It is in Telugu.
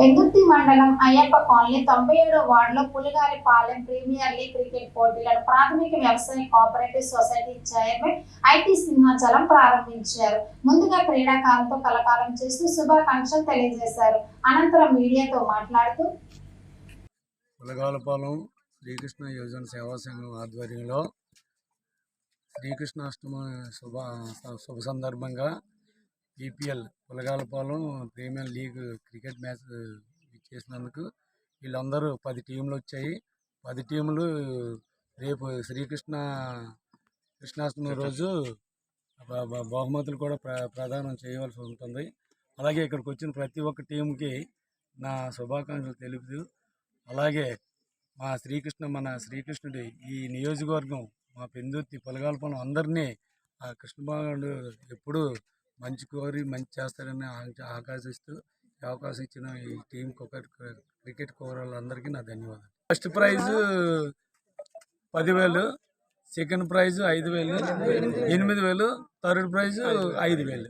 అయ్యప్ప కాలనీ తొంభై ఏడో వార్డులో Puligali Palem premier league cricket పోటీలను ప్రాథమిక వ్యవసాయ cooperative society chairman IT Simhachalam ప్రారంభించారు. ముందుగా క్రీడాకారులతో కలకాలం చేస్తూ శుభాకాంక్షలు తెలియజేశారు. అనంతరం మీడియాతో మాట్లాడుతూ పులగాలపాలెం శ్రీకృష్ణ యోజన సేవా సంఘం ఆధ్వర్యంలో శ్రీకృష్ణాష్టమి శుభ శుభ సందర్భంగా EPL Pulagalapalem premier league cricket match ఇచ్చేసినందుకు వీళ్ళందరూ పది టీంలు వచ్చాయి. పది టీములు రేపు శ్రీకృష్ణ కృష్ణాష్టమి రోజు బహుమతులు కూడా ప్ర ప్రదానం చేయవలసి ఉంటుంది. అలాగే ఇక్కడికి వచ్చిన ప్రతి ఒక్క టీంకి నా శుభాకాంక్షలు తెలుపుతూ అలాగే మా శ్రీకృష్ణ మన శ్రీకృష్ణుడి ఈ నియోజకవర్గం మా పెందుర్తి పొలగాలపనం అందరినీ ఆ కృష్ణ భగవానుడు ఎప్పుడూ మంచి కోరి మంచి చేస్తారని ఆ- ఆకాశిస్తూ అవకాశం ఇచ్చిన ఈ టీం క్రికెట్ కోరాలందరికీ నా ధన్యవాదాలు. ఫస్ట్ ప్రైజ్ పదివేలు సెకండ్ ప్రైజ్ ఐదు వేలు ఎనిమిది వేలు థర్డ్ ప్రైజ్ ఐదు వేలు.